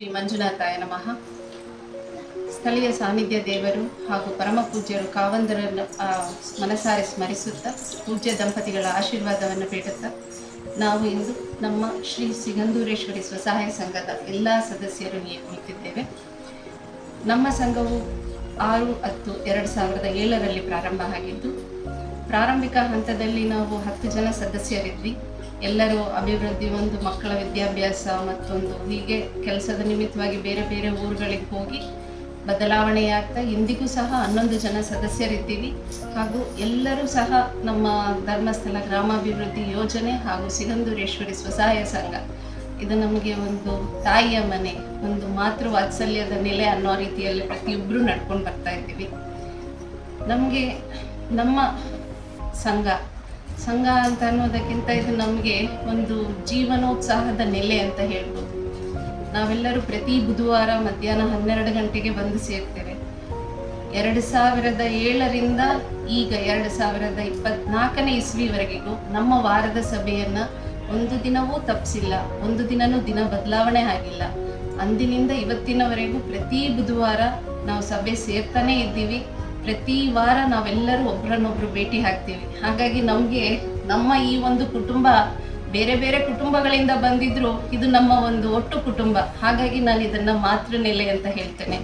ಶ್ರೀ ಮಂಜುನಾಥಾಯ ನಮಃ. ಸ್ಥಳೀಯ ಸಾನ್ನಿಧ್ಯ ದೇವರು ಹಾಗೂ ಪರಮ ಪೂಜ್ಯರು ಕಾವಂದರನ್ನು ಮನಸಾರೆ ಸ್ಮರಿಸುತ್ತಾ, ಪೂಜ್ಯ ದಂಪತಿಗಳ ಆಶೀರ್ವಾದವನ್ನು ಬೇಡುತ್ತಾ, ನಾವು ಇಂದು ನಮ್ಮ ಶ್ರೀ ಸಿಗಂಧೂರೇಶ್ವರಿ ಸ್ವಸಹಾಯ ಸಂಘದ ಎಲ್ಲ ಸದಸ್ಯರು ಕುಳಿತಿದ್ದೇವೆ ನಮ್ಮ ಸಂಘವು ಆರು, ಹತ್ತು, ಎರಡು ಸಾವಿರದ ಏಳರಲ್ಲಿ ಪ್ರಾರಂಭ ಆಗಿದ್ದು, ಪ್ರಾರಂಭಿಕ ಹಂತದಲ್ಲಿ ನಾವು ಹತ್ತು ಜನ ಸದಸ್ಯರಿದ್ವಿ. ಎಲ್ಲರೂ ಅಭಿವೃದ್ಧಿ, ಒಂದು ಮಕ್ಕಳ ವಿದ್ಯಾಭ್ಯಾಸ ಮತ್ತೊಂದು, ಹೀಗೆ ಕೆಲಸದ ನಿಮಿತ್ತವಾಗಿ ಬೇರೆ ಬೇರೆ ಊರುಗಳಿಗೆ ಹೋಗಿ ಬದಲಾವಣೆಯಾಗ್ತಾ ಇಂದಿಗೂ ಸಹ ಹನ್ನೊಂದು ಜನ ಸದಸ್ಯರಿದ್ದೀವಿ. ಹಾಗೂ ಎಲ್ಲರೂ ಸಹ ನಮ್ಮ ಧರ್ಮಸ್ಥಳ ಗ್ರಾಮಾಭಿವೃದ್ಧಿ ಯೋಜನೆ ಹಾಗೂ ಸಿಗಂದೂರೇಶ್ವರಿ ಸ್ವಸಹಾಯ ಸಂಘ. ಇದು ನಮಗೆ ಒಂದು ತಾಯಿಯ ಮನೆ, ಒಂದು ಮಾತೃ ವಾತ್ಸಲ್ಯದ ನೆಲೆ ಅನ್ನೋ ರೀತಿಯಲ್ಲಿ ಪ್ರತಿಯೊಬ್ಬರೂ ನಡ್ಕೊಂಡು ಬರ್ತಾ ಇದ್ದೀವಿ. ನಮಗೆ ನಮ್ಮ ಸಂಘ ಸಂಘ ಅಂತ ಅನ್ನೋದಕ್ಕಿಂತ ಇದು ನಮಗೆ ಒಂದು ಜೀವನೋತ್ಸಾಹದ ನೆಲೆ ಅಂತ ಹೇಳ್ಬೋದು. ನಾವೆಲ್ಲರೂ ಪ್ರತಿ ಬುಧವಾರ ಮಧ್ಯಾಹ್ನ ಹನ್ನೆರಡು ಗಂಟೆಗೆ ಬಂದು ಸೇರ್ತೇವೆ. ಎರಡು ಸಾವಿರದ ಏಳರಿಂದ ಈಗ ಎರಡು ಸಾವಿರದ ಇಪ್ಪತ್ನಾಲ್ಕನೇ ಇಸ್ವಿವರೆಗೆಗೂ ನಮ್ಮ ವಾರದ ಸಭೆಯನ್ನು ಒಂದು ದಿನವೂ ತಪ್ಪಿಸಿಲ್ಲ ಒಂದು ದಿನವೂ ದಿನ ಬದಲಾವಣೆ ಆಗಿಲ್ಲ. ಅಂದಿನಿಂದ ಇವತ್ತಿನವರೆಗೂ ಪ್ರತಿ ಬುಧವಾರ ನಾವು ಸಭೆ ಸೇರ್ತಾನೆ ಇದ್ದೀವಿ. ಪ್ರತಿ ವಾರ ನಾವೆಲ್ಲರೂ ಒಬ್ರನ್ನೊಬ್ರು ಭೇಟಿ ಹಾಕ್ತೀವಿ ಹಾಗಾಗಿ ನಮಗೆ ನಮ್ಮ ಈ ಒಂದು ಕುಟುಂಬ ಬೇರೆ ಬೇರೆ ಕುಟುಂಬಗಳಿಂದ ಬಂದಿದ್ರು ಇದು ನಮ್ಮ ಒಂದು ಒಟ್ಟು ಕುಟುಂಬ. ಹಾಗಾಗಿ ನಾನು ಇದನ್ನ ಮಾತೃ ನೆಲೆ ಅಂತ ಹೇಳ್ತೇನೆ.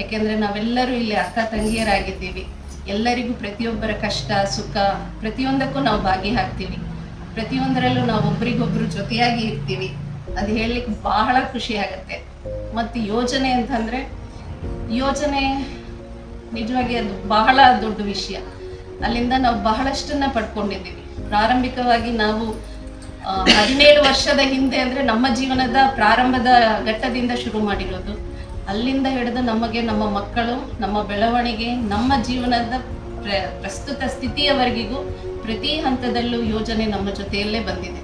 ಯಾಕೆಂದ್ರೆ ನಾವೆಲ್ಲರೂ ಇಲ್ಲಿ ಅಕ್ಕ ತಂಗಿಯರಾಗಿದ್ದೀವಿ. ಎಲ್ಲರಿಗೂ ಪ್ರತಿಯೊಬ್ಬರ ಕಷ್ಟ, ಸುಖ, ಪ್ರತಿಯೊಂದಕ್ಕೂ ನಾವು ಭಾಗಿಯಾಗ್ತೀವಿ ಪ್ರತಿಯೊಂದರಲ್ಲೂ ನಾವು ಒಬ್ರಿಗೊಬ್ರು ಜೊತೆಯಾಗಿ ಇರ್ತೀವಿ. ಅದು ಹೇಳಲಿಕ್ಕೆ ಬಹಳ ಖುಷಿ ಆಗತ್ತೆ. ಮತ್ತು ಯೋಜನೆ ಅಂತಂದ್ರೆ ಯೋಜನೆ ನಿಜವಾಗಿ ಅದು ಬಹಳ ದೊಡ್ಡ ವಿಷಯ. ಅಲ್ಲಿಂದ ನಾವು ಬಹಳಷ್ಟನ್ನ ಪಡ್ಕೊಂಡಿದ್ದೀವಿ. ಪ್ರಾರಂಭಿಕವಾಗಿ ನಾವು ಹದಿನೇಳು ವರ್ಷದ ಹಿಂದೆ ಅಂದ್ರೆ ನಮ್ಮ ಜೀವನದ ಪ್ರಾರಂಭದ ಘಟ್ಟದಿಂದ ಶುರು ಮಾಡಿರೋದು. ಅಲ್ಲಿಂದ ಹಿಡಿದು ನಮಗೆ ನಮ್ಮ ಮಕ್ಕಳು, ನಮ್ಮ ಬೆಳವಣಿಗೆ, ನಮ್ಮ ಜೀವನದ ಪ್ರಸ್ತುತ ಸ್ಥಿತಿಯವರೆಗಿಗೂ ಪ್ರತಿ ಹಂತದಲ್ಲೂ ಯೋಜನೆ ನಮ್ಮ ಜೊತೆಯಲ್ಲೇ ಬಂದಿದೆ.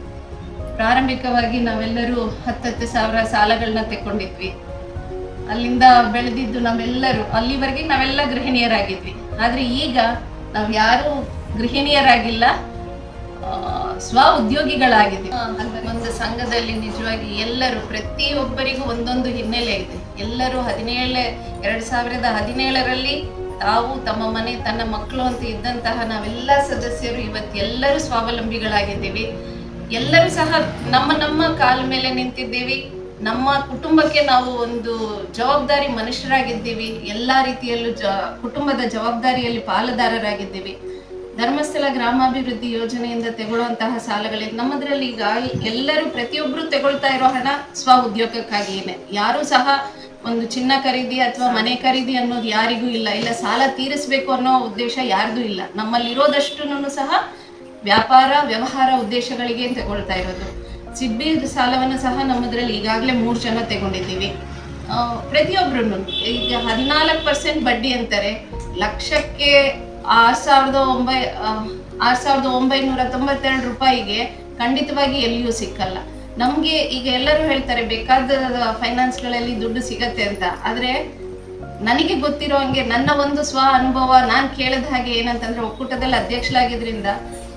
ಪ್ರಾರಂಭಿಕವಾಗಿ ನಾವೆಲ್ಲರೂ ಹತ್ತತ್ತು ಸಾವಿರ ಸಾಲಗಳನ್ನ ತೆಕ್ಕೊಂಡಿದ್ವಿ. ಅಲ್ಲಿಂದ ಬೆಳೆದಿದ್ದು ನಾವೆಲ್ಲರೂ, ಅಲ್ಲಿವರೆಗೆ ನಾವೆಲ್ಲ ಗೃಹಿಣಿಯರಾಗಿದ್ವಿ. ಆದ್ರೆ ಈಗ ನಾವು ಯಾರು ಗೃಹಿಣಿಯರಾಗಿಲ್ಲ ಸ್ವ ಉದ್ಯೋಗಿಗಳಾಗಿದೆ ಒಂದು ಸಂಘದಲ್ಲಿ ನಿಜವಾಗಿ ಎಲ್ಲರೂ, ಪ್ರತಿಯೊಬ್ಬರಿಗೂ ಒಂದೊಂದು ಹಿನ್ನೆಲೆ ಇದೆ. ಎಲ್ಲರೂ ಹದಿನೇಳ, ಎರಡ್ ಸಾವಿರದ ಹದಿನೇಳರಲ್ಲಿ ತಾವು ತಮ್ಮ ಮನೆ, ತನ್ನ ಮಕ್ಕಳು ಅಂತ ಇದ್ದಂತಹ ನಾವೆಲ್ಲ ಸದಸ್ಯರು ಇವತ್ತು ಎಲ್ಲರೂ ಸ್ವಾವಲಂಬಿಗಳಾಗಿದ್ದೀವಿ. ಎಲ್ಲರೂ ಸಹ ನಮ್ಮ ನಮ್ಮ ಕಾಲ ಮೇಲೆ ನಿಂತಿದ್ದೀವಿ. ನಮ್ಮ ಕುಟುಂಬಕ್ಕೆ ನಾವು ಒಂದು ಜವಾಬ್ದಾರಿ ಮನುಷ್ಯರಾಗಿದ್ದೀವಿ. ಎಲ್ಲ ರೀತಿಯಲ್ಲೂ ಜ, ಕುಟುಂಬದ ಜವಾಬ್ದಾರಿಯಲ್ಲಿ ಪಾಲುದಾರರಾಗಿದ್ದೀವಿ. ಧರ್ಮಸ್ಥಳ ಗ್ರಾಮಾಭಿವೃದ್ಧಿ ಯೋಜನೆಯಿಂದ ತಗೊಳ್ಳುವಂತಹ ಸಾಲಗಳಿದೆ ನಮ್ಮದ್ರಲ್ಲಿ ಈಗ ಎಲ್ಲರೂ ಪ್ರತಿಯೊಬ್ಬರು ತಗೊಳ್ತಾ ಇರೋ ಹಣ ಸ್ವ ಉದ್ಯೋಗಕ್ಕಾಗಿಯೇ ಯಾರು ಸಹ ಒಂದು ಚಿನ್ನ ಖರೀದಿ ಅಥವಾ ಮನೆ ಖರೀದಿ ಅನ್ನೋದು ಯಾರಿಗೂ ಇಲ್ಲ. ಇಲ್ಲ, ಸಾಲ ತೀರಿಸಬೇಕು ಅನ್ನೋ ಉದ್ದೇಶ ಯಾರ್ದು ಇಲ್ಲ. ನಮ್ಮಲ್ಲಿರೋದಷ್ಟು ಸಹ ವ್ಯಾಪಾರ, ವ್ಯವಹಾರ ಉದ್ದೇಶಗಳಿಗೆ ತಗೊಳ್ತಾ ಇರೋದು. ಸಿಬ್ಬಿ ಸಾಲವನ್ನು ಸಹ ನಮ್ಮದ್ರಲ್ಲಿ ಈಗಾಗಲೇ ಮೂರು ಜನ ತಗೊಂಡಿದ್ದೀವಿ. ಆ, ಪ್ರತಿಯೊಬ್ರು ಈಗ ಹದಿನಾಲ್ಕು ಪರ್ಸೆಂಟ್ ಬಡ್ಡಿ ಅಂತಾರೆ. ಲಕ್ಷಕ್ಕೆ ಆರು ಸಾವಿರದ ಒಂಬೈ ಆರು ಸಾವಿರದ ಒಂಬೈನೂರ ತೊಂಬತ್ತೆರಡು ರೂಪಾಯಿಗೆ ಖಂಡಿತವಾಗಿ ಎಲ್ಲಿಯೂ ಸಿಕ್ಕಲ್ಲ. ನಮಗೆ ಈಗ ಎಲ್ಲರೂ ಹೇಳ್ತಾರೆ ಬೇಕಾದ ಫೈನಾನ್ಸ್ಗಳಲ್ಲಿ ದುಡ್ಡು ಸಿಗತ್ತೆ ಅಂತ. ಆದರೆ ನನಗೆ ಗೊತ್ತಿರೋ ಹಂಗೆ ನನ್ನ ಒಂದು ಸ್ವ ಅನುಭವ ನಾನು ಕೇಳಿದ ಹಾಗೆ ಏನಂತಂದ್ರೆ ಒಕ್ಕೂಟದಲ್ಲಿ ಅಧ್ಯಕ್ಷರಾಗಿದ್ರಿಂದ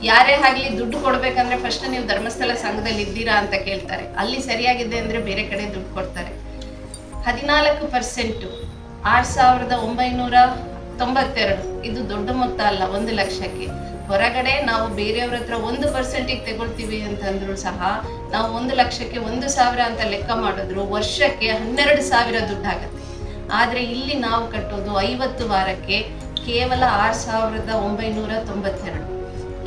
ಯಾರೇ ಆಗ್ಲಿ ದುಡ್ಡು ಕೊಡ್ಬೇಕಂದ್ರೆ ಫಸ್ಟ್ ನೀವು ಧರ್ಮಸ್ಥಳ ಸಂಘದಲ್ಲಿ ಇದ್ದೀರಾ ಅಂತ ಕೇಳ್ತಾರೆ. ಅಲ್ಲಿ ಸರಿಯಾಗಿದೆ ಅಂದ್ರೆ ಬೇರೆ ಕಡೆ ದುಡ್ಡು ಕೊಡ್ತಾರೆ. ಹದಿನಾಲ್ಕು ಪರ್ಸೆಂಟು ಆರು ಸಾವಿರದ ಒಂಬೈನೂರ ತೊಂಬತ್ತೆರಡು. ಇದು ದೊಡ್ಡ ಮೊತ್ತ ಅಲ್ಲ, ಒಂದು ಲಕ್ಷಕ್ಕೆ. ಹೊರಗಡೆ ನಾವು ಬೇರೆಯವ್ರ ಹತ್ರ ಒಂದು ಪರ್ಸೆಂಟಿಗೆ ತಗೊಳ್ತೀವಿ ಅಂತಂದ್ರು ಸಹ ನಾವು ಒಂದು ಲಕ್ಷಕ್ಕೆ ಒಂದು ಸಾವಿರ ಅಂತ ಲೆಕ್ಕ ಮಾಡಿದ್ರು ವರ್ಷಕ್ಕೆ ಹನ್ನೆರಡು ಸಾವಿರ ದುಡ್ಡಾಗತ್ತೆ. ಆದರೆ ಇಲ್ಲಿ ನಾವು ಕಟ್ಟೋದು ಐವತ್ತು ವಾರಕ್ಕೆ ಕೇವಲ ಆರು ಸಾವಿರದ ಒಂಬೈನೂರ ತೊಂಬತ್ತೆರಡು.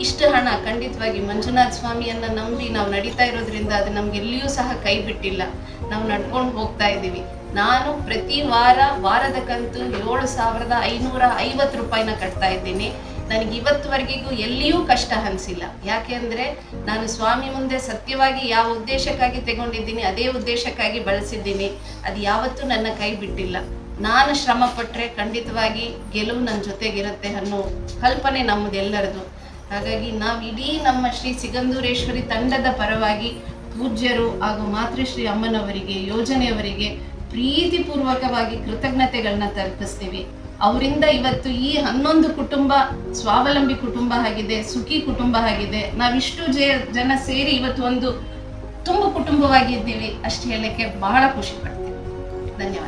ಇಷ್ಟು ಹಣ ಖಂಡಿತವಾಗಿ ಮಂಜುನಾಥ್ ಸ್ವಾಮಿಯನ್ನ ನಂಬಿ ನಾವು ನಡೀತಾ ಇರೋದ್ರಿಂದ ಅದು ನಮ್ಗೆ ಎಲ್ಲಿಯೂ ಸಹ ಕೈ ಬಿಟ್ಟಿಲ್ಲ. ನಾವು ನಡ್ಕೊಂಡು ಹೋಗ್ತಾ ಇದ್ದೀವಿ. ನಾನು ಪ್ರತಿ ವಾರ ವಾರದ ಕಂತು ಏಳು ಸಾವಿರದ ಐನೂರ ಐವತ್ತು ರೂಪಾಯಿನ ಕಟ್ತಾ ಇದ್ದೀನಿ. ನನಗೆ ಇವತ್ತುವರೆಗಿಗೂ ಎಲ್ಲಿಯೂ ಕಷ್ಟ ಅನಿಸಿಲ್ಲ. ಯಾಕೆ ಅಂದ್ರೆ ನಾನು ಸ್ವಾಮಿ ಮುಂದೆ ಸತ್ಯವಾಗಿ ಯಾವ ಉದ್ದೇಶಕ್ಕಾಗಿ ತಗೊಂಡಿದ್ದೀನಿ ಅದೇ ಉದ್ದೇಶಕ್ಕಾಗಿ ಬಳಸಿದ್ದೀನಿ. ಅದು ಯಾವತ್ತೂ ನನ್ನ ಕೈ ಬಿಟ್ಟಿಲ್ಲ. ನಾನು ಶ್ರಮ ಪಟ್ಟರೆ ಖಂಡಿತವಾಗಿ ಗೆಲುವು ನನ್ನ ಜೊತೆಗಿರುತ್ತೆ ಅನ್ನೋ ಕಲ್ಪನೆ ನಮ್ಮದೆಲ್ಲರದು. ಹಾಗಾಗಿ ನಾವು ಇಡೀ ನಮ್ಮ ಶ್ರೀ ಸಿಗಂಧೂರೇಶ್ವರಿ ತಂಡದ ಪರವಾಗಿ ಪೂಜ್ಯರು ಹಾಗೂ ಮಾತೃಶ್ರೀ ಅಮ್ಮನವರಿಗೆ, ಯೋಜನೆಯವರಿಗೆ ಪ್ರೀತಿಪೂರ್ವಕವಾಗಿ ಕೃತಜ್ಞತೆಗಳನ್ನ ತಲುಪಿಸ್ತೀವಿ. ಅವರಿಂದ ಇವತ್ತು ಈ ಹನ್ನೊಂದು ಕುಟುಂಬ ಸ್ವಾವಲಂಬಿ ಕುಟುಂಬ ಆಗಿದೆ, ಸುಖಿ ಕುಟುಂಬ ಆಗಿದೆ. ನಾವಿಷ್ಟು ಜ, ಜನ ಸೇರಿ ಇವತ್ತು ಒಂದು ತುಂಬ ಕುಟುಂಬವಾಗಿದ್ದೀವಿ ಅಷ್ಟು ಹೇಳಕ್ಕೆ ಬಹಳ ಖುಷಿ ಪಡ್ತೀನಿ